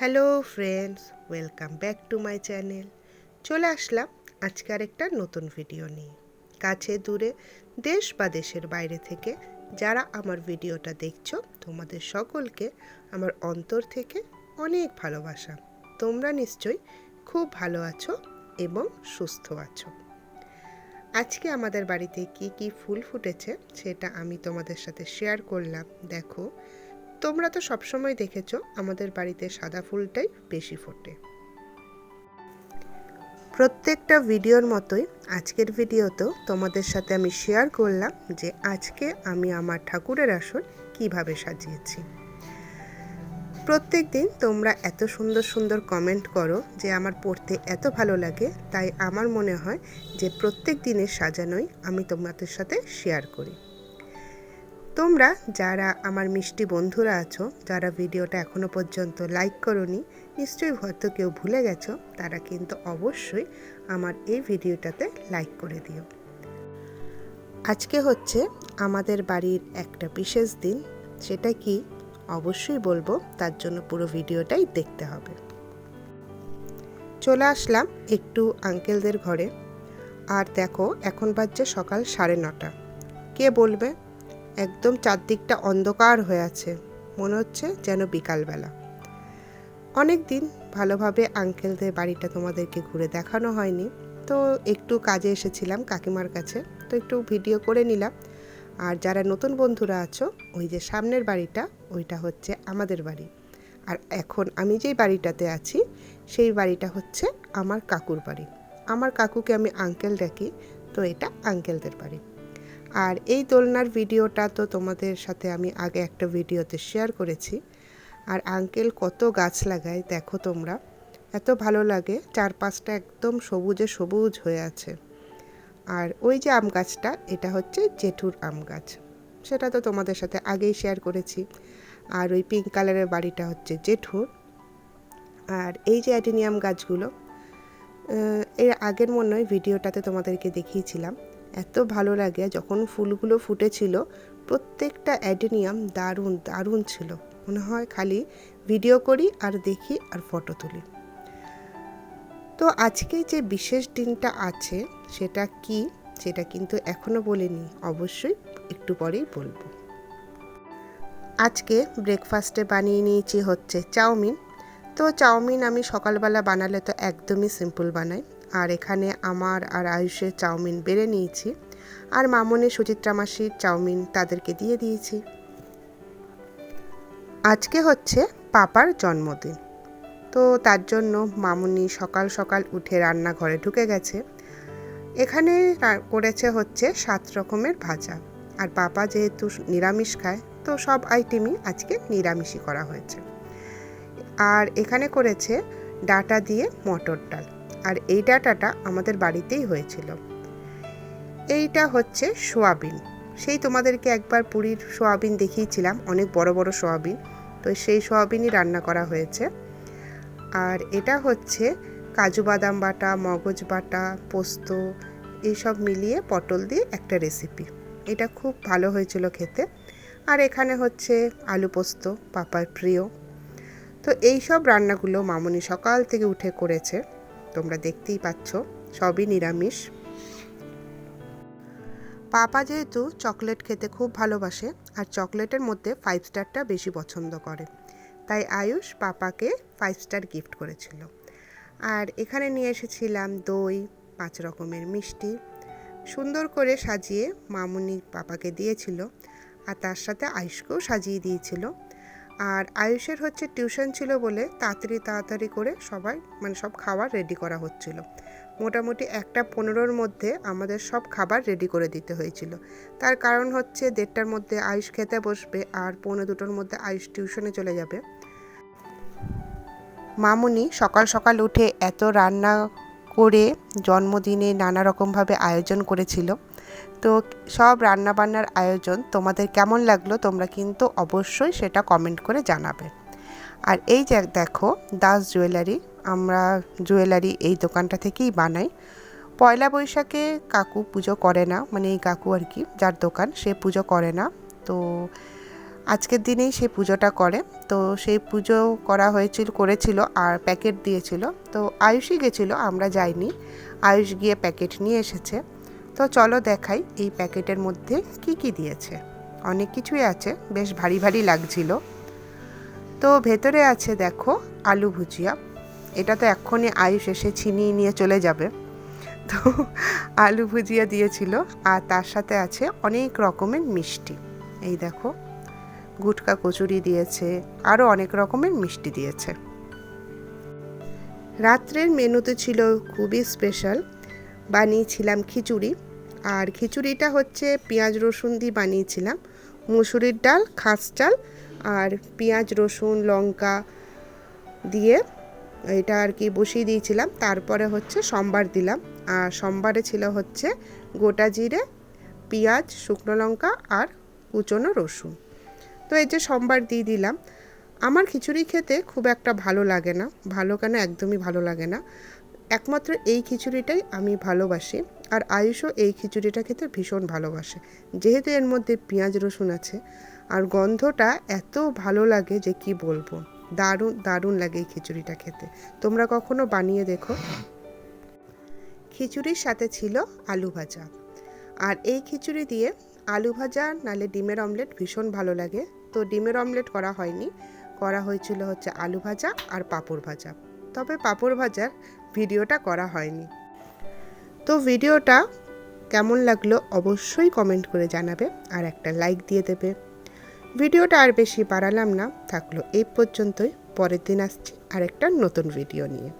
Hello friends, welcome back to my channel. চলে আসলাম আজকে আরেকটা নতুন ভিডিও নিয়ে। কাছে দূরে, দেশ বা দেশের বাইরে থেকে যারা আমার ভিডিওটা দেখছ, তোমাদের সকলকে আমার অন্তর থেকে অনেক ভালোবাসা। তোমরা নিশ্চয়ই খুব ভালো আছো এবং সুস্থ আছো। আজকে আমাদের বাড়িতে কি কি ফুল ফুটেছে, সেটা আমি তোমাদের সাথে শেয়ার করলাম। দেখো তোমরা তো সবসময় দেখেছ, আমাদের বাড়িতে সাদা ফুলটাই বেশি ফোটে। প্রত্যেকটা ভিডিওর মতোই আজকের ভিডিওতেও তোমাদের সাথে আমি শেয়ার করলাম যে আজকে আমি আমার ঠাকুরের আসর কীভাবে সাজিয়েছি। প্রত্যেক দিন তোমরা এত সুন্দর সুন্দর কমেন্ট করো যে আমার পড়তে এত ভালো লাগে, তাই আমার মনে হয় যে প্রত্যেক দিনের সাজানোই আমি তোমাদের সাথে শেয়ার করি। তোমরা যারা আমার মিষ্টি বন্ধুরা আছো, যারা ভিডিওটা এখনও পর্যন্ত লাইক করনি, নিশ্চয়ই হয়তো কেউ ভুলে গেছো, তারা কিন্তু অবশ্যই আমার এই ভিডিওটাতে লাইক করে দিও। আজকে হচ্ছে আমাদের বাড়ির একটা বিশেষ দিন, সেটা কি? অবশ্যই বলব, তার জন্য পুরো ভিডিওটাই দেখতে হবে। চলে আসলাম একটু আঙ্কেলদের ঘরে। আর দেখো, এখন বাজছে সকাল সাড়ে নটা। কে বলবে? একদম চারদিকটা অন্ধকার হয়ে আছে। মনে হচ্ছে যেন বিকালবেলা। অনেক দিন ভালোভাবে আঙ্কেলদের বাড়িটা তোমাদেরকে ঘুরে দেখানো হয়নি। তো একটু কাজে এসেছিলাম কাকিমার কাছে। তো একটু ভিডিও করে নিলাম। আর যারা নতুন বন্ধুরা আছো, ওই যে সামনের বাড়িটা, ওইটা হচ্ছে আমাদের বাড়ি। আর এখন আমি যেই বাড়িটাতে আছি, সেই বাড়িটা হচ্ছে আমার কাকুর বাড়ি। আমার কাকুকে আমি আঙ্কেল ডাকি, তো এটা আঙ্কেলদের বাড়ি। আর এই দোলনার ভিডিওটা তো তোমাদের সাথে আমি আগে একটা ভিডিওতে শেয়ার করেছি। আর আঙ্কেল কত গাছ লাগায়, দেখো তোমরা। এত ভালো লাগে, চারপাশটা একদম সবুজে সবুজ হয়ে আছে। আর ওই যে আম গাছটা, এটা হচ্ছে জেঠুর আম গাছ। সেটা তো তোমাদের সাথে আগেই শেয়ার করেছি। আর ওই পিঙ্ক কালারের বাড়িটা হচ্ছে জেঠুর। আর এই যে অ্যাডিনিয়াম গাছগুলো এর আগের মনে হয় ভিডিওটাতে তোমাদেরকে দেখিয়েছিলাম। এত ভালো লাগে যখন ফুলগুলো ফুটেছিল। প্রত্যেকটা অ্যাডেনিয়াম দারুণ দারুণ ছিল। মনে হয় খালি ভিডিও করি আর দেখি আর ফটো তুলি। তো আজকে যে বিশেষ দিনটা আছে সেটা কি সেটা কিন্তু এখনও বলিনি, অবশ্যই একটু পরেই বলব। আজকে ব্রেকফাস্টে বানিয়ে নিয়েছি হচ্ছে চাউমিন। তো চাউমিন আমি সকালবেলা বানালে তো একদমই সিম্পল বানাই আর এখানে আমার আর আয়ুষের চাউমিন বেড়ে নিয়েছি। আর মামনি সুচিত্রা মাসির চাউমিন তাদেরকে দিয়ে দিয়েছি। আজকে হচ্ছে পাপার জন্মদিন। তো তার জন্য মামুনি সকাল সকাল উঠে রান্নাঘরে ঢুকে গেছে। এখানে করেছে হচ্ছে সাত রকমের ভাজা। আর পাপা যেহেতু নিরামিষ খায়, তো সব আইটেমই আজকে নিরামিষই করা হয়েছে। আর এখানে করেছে ডাটা দিয়ে মটর ডাল। আর এই ডাটাটা আমাদের বাড়িতেই হয়েছিল। এইটা হচ্ছে সোয়াবিন। সেই তোমাদেরকে একবার পুরীর সোয়াবিন দেখিয়েছিলাম, অনেক বড় বড় সোয়াবিন। তো সেই সোয়াবিনই রান্না করা হয়েছে। আর এটা হচ্ছে কাজু বাদাম বাটা, মগজ বাটা, পোস্ত, এইসব মিলিয়ে পটল দিয়ে একটা রেসিপি এটা খুব ভালো হয়েছিল খেতে। আর এখানে হচ্ছে আলু পোস্ত, পাপার প্রিয়। তো এই সব রান্নাগুলো মামনি সকাল থেকে উঠে করেছে। তোমরা দেখতেই পাচ্ছ, সবই নিরামিষ। পাপা যেহেতু চকলেট খেতে খুব ভালোবাসে, আর চকলেটের মধ্যে ফাইভ স্টারটা বেশি পছন্দ করে। তাই আয়ুষ পাপাকে ফাইভ স্টার গিফট করেছিল। আর এখানে নিয়ে এসেছিলাম দই, পাঁচ রকমের মিষ্টি। সুন্দর করে সাজিয়ে মামুনি পাপাকে দিয়েছিল, আর তার সাথে আয়ুষকেও সাজিয়ে দিয়েছিল। আর আয়ুষের হচ্ছে টিউশন ছিল বলে তাড়াতাড়ি তাড়াতাড়ি করে সবাই মানে সব খাবার রেডি করা হচ্ছিল। মোটামুটি একটা পনেরোর মধ্যে আমাদের সব খাবার রেডি করে দিতে হয়েছিল। তার কারণ হচ্ছে দেড়টার মধ্যে আয়ুষ খেতে বসবে আর পৌনে দুটোর মধ্যে আয়ুষ টিউশনে চলে যাবে। মামুনি সকাল সকাল উঠে এত রান্না করে জন্মদিনে নানা রকমভাবে আয়োজন করেছিল। তো সব রান্নাবান্নার আয়োজন তোমাদের কেমন লাগল তোমরা কিন্তু অবশ্যই সেটা কমেন্ট করে জানাবে। আর এই যে দেখো, দাস জুয়েলারি, আমরা জুয়েলারি এই দোকানটা থেকেই বানাই। পয়লা বৈশাখে কাকু পুজো করে না মানে এই কাকু আর কি, যার দোকান, সে পুজো করে না। তো আজকের দিনেই সে পুজোটা করে। তো সেই পুজো করা হয়েছিল, করেছিল আর প্যাকেট দিয়েছিল। তো আয়ুষই গেছিল, আমরা যাইনি। আয়ুষ গিয়ে প্যাকেট নিয়ে এসেছে। তো চলো দেখাই এই প্যাকেটের মধ্যে কি কি দিয়েছে। অনেক কিছুই আছে, বেশ ভারী ভারী লাগছিল। তো ভেতরে আছে দেখো আলু ভুজিয়া। এটা তো এক্ষুনি আয়ুষ এসে ছিনিয়ে নিয়ে চলে যাবে। তো আলু ভুজিয়া দিয়েছিল আর তার সাথে আছে অনেক রকমের মিষ্টি। এই দেখো, গুটকা কচুরি দিয়েছে আরও অনেক রকমের মিষ্টি দিয়েছে। রাত্রের মেনুতে ছিল খুবই স্পেশাল বানিয়েছিলাম খিচুড়ি। আর খিচুড়িটা হচ্ছে পেঁয়াজ রসুন দিয়ে বানিয়েছিলাম। মুসুরির ডাল, খাস চাল আর পেঁয়াজ, রসুন, লঙ্কা দিয়ে এটা আর কি বসিয়ে দিয়েছিলাম। তারপরে হচ্ছে সোমবার দিলাম। আর সোমবারে ছিল হচ্ছে গোটা জিরে, পেঁয়াজ, শুকনো লঙ্কা আর কুচনো রসুন। তো এই যে সোমবার দিয়ে দিলাম। আমার খিচুড়ি খেতে খুব একটা ভালো লাগে না। ভালো কেন? একদমই ভালো লাগে না। একমাত্র এই খিচুড়িটাই আমি ভালোবাসি আর আয়ুষও এই খিচুড়িটা খেতে ভীষণ ভালোবাসে। যেহেতু এর মধ্যে পেঁয়াজ রসুন আছে আর গন্ধটা এত ভালো লাগে যে কি বলব? দারুণ দারুণ লাগে এই খিচুড়িটা খেতে। তোমরা কখনো বানিয়ে দেখো? খিচুড়ির সাথে ছিল আলু ভাজা। আর এই খিচুড়ি দিয়ে আলু ভাজা নালে ডিমের অমলেট ভীষণ ভালো লাগে। তো ডিমের অমলেট করা হয়নি। করা হয়েছিল হচ্ছে আলু ভাজা আর পাঁপড় ভাজা। তবে পাঁপড় ভাজার ভিডিওটা করা হয়নি। তো ভিডিওটা কেমন লাগল অবশ্যই কমেন্ট করে জানাবে আর একটা লাইক দিয়ে দেবে। ভিডিওটা আর বেশি বাড়ালাম না, থাকল এই পর্যন্তই। পরের দিন আসছি আর একটা নতুন ভিডিও নিয়ে।